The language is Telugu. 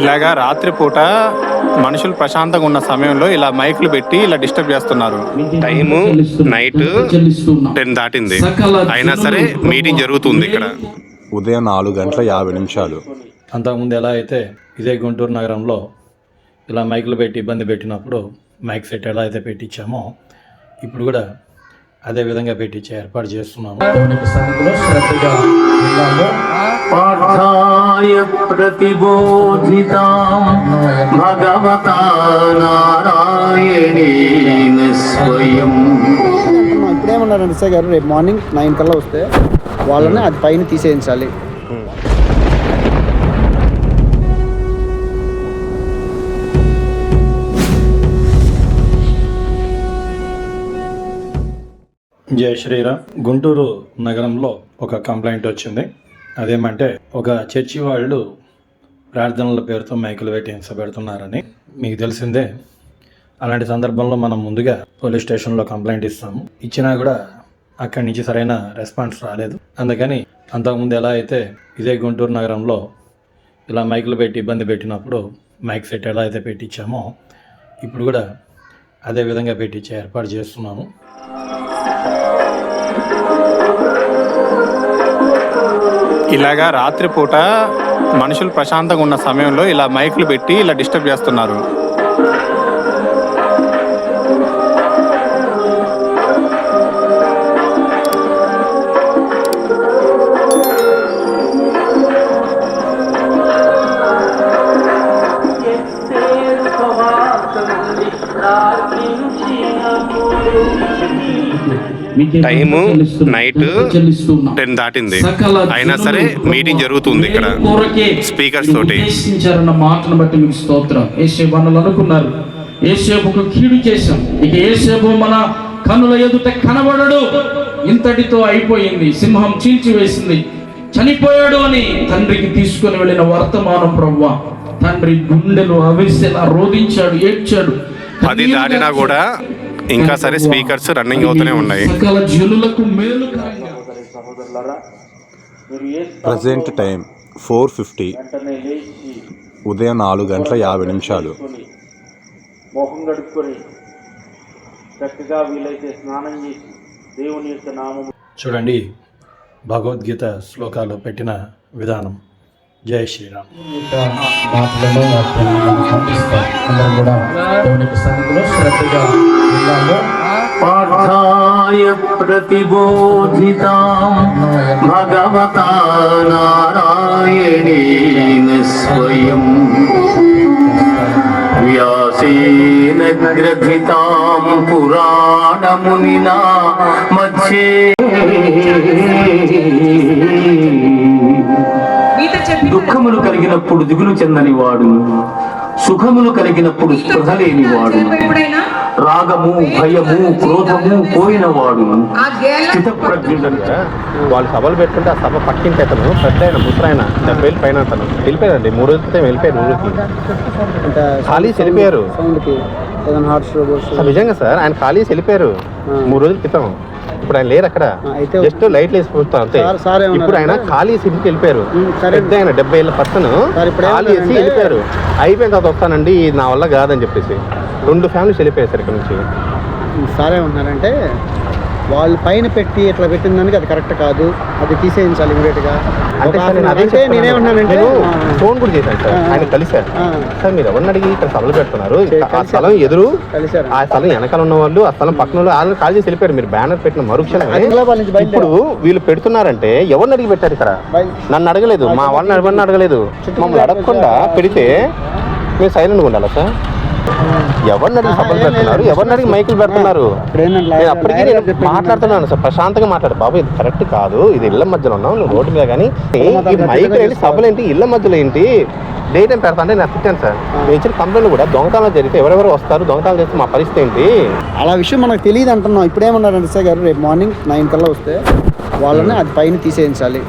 ఇలాగా రాత్రిపూట మనుషులు ప్రశాంతంగా ఉన్న సమయంలో ఇలా మైకులు పెట్టి ఇలా డిస్టర్బ్ చేస్తున్నారు. టైము నైట్ టెన్ దాటింది. అయినా సరే మీటింగ్ జరుగుతుంది ఇక్కడ. ఉదయం నాలుగు గంటల యాభై నిమిషాలు. అంతకుముందు ఎలా అయితే ఇదే గుంటూరు నగరంలో ఇలా మైకులు పెట్టి ఇబ్బంది పెట్టినప్పుడు మైక్ సెట్ ఎలా అయితే పెట్టించామో ఇప్పుడు కూడా అదే విధంగా పెట్టించే ఏర్పాటు చేస్తున్నాము. प्रतिबोधितां भगवता नारायणेन स्वयम् ఇప్పుడేమన్నారు ఎస్ఐ గారు రేపు మార్నింగ్ నైన్ కల్లా వస్తే వాళ్ళని అది పైన తీసేయించాలి జయ శ్రీరామ్ గుంటూరు నగరంలో ఒక కంప్లైంట్ వచ్చింది అదేమంటే ఒక చర్చి వాళ్ళు ప్రార్థనల పేరుతో మైకులు పెట్టి హింస పెడుతున్నారని మీకు తెలిసిందే. అలాంటి సందర్భంలో మనం ముందుగా పోలీస్ స్టేషన్లో కంప్లైంట్ ఇస్తాము. ఇచ్చినా కూడా అక్కడి నుంచి సరైన రెస్పాన్స్ రాలేదు. అందుకని అంతకుముందు ఎలా అయితే ఇదే గుంటూరు నగరంలో ఇలా మైకులు పెట్టి ఇబ్బంది పెట్టినప్పుడు మైక్ సెట్ ఎలా అయితే పెట్టించామో ఇప్పుడు కూడా అదే విధంగా పెట్టించే ఏర్పాటు చేస్తున్నాము. ఇలాగా రాత్రిపూట మనుషులు ప్రశాంతంగా ఉన్న సమయంలో ఇలా మైకులు పెట్టి ఇలా డిస్టర్బ్ చేస్తున్నారు Thank you. చెల్లిస్తున్నాం. నైట్. టెన్ దాటింది. అయినా సరే మీటింగ్ జరుగుతుంది ఇక్కడ స్పీకర్స్ తోటి. మాటను బట్టి మీకు స్తోత్రం. అనుకున్నారు. ఏసేపుకు కీడు చేశాం. ఇక ఏసేపు మన కన్నుల ఎదుట కనబడడు. ఇంతటితో అయిపోయింది. సింహం చీల్చివేసింది. చనిపోయాడు అని తండ్రికి తీసుకుని వెళ్ళిన వర్తమానం ప్రవ్వ. తండ్రి గుండెలు అవిసెలా రోధించాడు ఏడ్చాడు. పది దాటినా కూడా ఇంకా సరే స్పీకర్స్ రన్నింగ్ అవుతూనే ఉన్నాయి. Present time four fifty. ఉదయం నాలుగు గంటల యాభై నిమిషాలు. మొహం కడుక్కొని చక్కగా వీలైతే స్నానం చేసి దేవుని యొక్క నామము చూడండి భగవద్గీత శ్లోకాలు పెట్టిన విధానం. జై శ్రీరామ్ మాటలలో కనిపిస్తాయి అందరూ కూడా దేవునికి సన్నిధిలో శ్రద్ధగా విన్నాము పాఠాయ ప్రతిబోధితాం భగవతా నారాయణేన స్వయం వ్యాసేన గ్రథితాం పురాణమునినా మధ్యే దుఃఖములు కలిగినప్పుడు దిగులు చెందని వాడు సుఖములు కలిగినప్పుడు స్పృహ లేని వాడు రాగము భయము క్రోధము పోయిన వాడు స్థితప్రజ్ఞుడని వాళ్ళు సభలు పెట్టుకుంటే ఆ సభ పక్కింటి అతను పెద్ద ఆయన ముసరాయన డెబ్బై పైన అతను. వెళ్ళిపోయారండి మూడు రోజుల క్రితం వెళ్ళిపోయారు ఊరికి. అంటే ఖాళీ వెళ్ళిపోయారు. నిజంగా సార్ ఆయన ఖాళీ వెళ్ళిపోయారు. మూడు రోజుల క్రితం. ఇప్పుడు ఆయన లేరు అక్కడ జస్ట్ లైట్లు వేసి పోతాం అంతే. ఇప్పుడు ఆయన ఖాళీ ఇంటికి వెళ్ళిపోయారు. పెద్ద ఆయన డెబ్బై ఏళ్ళ పర్సన్ ఖాళీ వేసి ఏమన్నారంటే- వెళ్ళిపోయారు. అయిపోయిన తర్వాత వస్తానండి ఇది నా వల్ల కాదని చెప్పేసి. రెండు ఫ్యామిలీస్ వెళ్ళిపోయారు సార్ ఇక్కడ నుంచి. సార్ ఏమంటున్నారంటే వాళ్ళు పైన పెట్టి ఇట్లా పెట్టిన దానికి అది కరెక్ట్ కాదు. అది తీసేయించాలి ఇమీడియట్గా అంటే. నేనేమన్నానంటే ఫోన్ కూడా చేశాను సార్. ఆయన కలిశారు. సార్ మీరు ఎవరిని అడిగి ఇక్కడ సభలు పెడుతున్నారు? ఆ. స్థలం ఎదురు ఆ స్థలం వెనకాల ఉన్న వాళ్ళు ఆ స్థలం పక్కన వాళ్ళు వాళ్ళు కాల్ చేసి వెళ్ళిపోయారు. మీరు బ్యానర్ పెట్టిన బయలుదేరారు. ఇప్పుడు వీళ్ళు పెడుతున్నారంటే ఎవరిని అడిగి పెట్టారు ఇక్కడ? నన్ను అడగలేదు. మా వాళ్ళని ఎవరిని అడగలేదు? మమ్మల్ని అడగకుండా పెడితే మేము సైలెంట్గా ఉండాలా సార్? ఎవరిని అడిగి సభలు పెడుతున్నారు? ఎవరిని అడిగి మైకులు పెడుతున్నారు? నేను అప్పటికీ నేను మాట్లాడుతున్నాను సార్ ప్రశాంతంగా మాట్లాడు. బాబు ఇది కరెక్ట్ కాదు. ఇది ఇళ్ళ మధ్యలో ఉన్నావు నువ్వు రోడ్డు మీద కానీ. ఈ మైకులు ఏంటి సభలు ఏంటి ఇళ్ళ మధ్యలో ఏంటి? డే టైం పెడతా అంటే నేను తిట్టాను సార్. నేను ఇచ్చిన కంప్లైంట్ కూడా దొంగతనాలు జరిగితే ఎవరెవరు వస్తారు దొంగతనాలు చేస్తే మా పరిస్థితి ఏంటి? అలా విషయం మనకు తెలియదు అంటున్నాం. ఇప్పుడు ఏమన్నారు ఎస్ఐ గారు రేపు మార్నింగ్ నైన్ కల్లా వస్తే వాళ్ళని అది పైన తీసేయించాలి.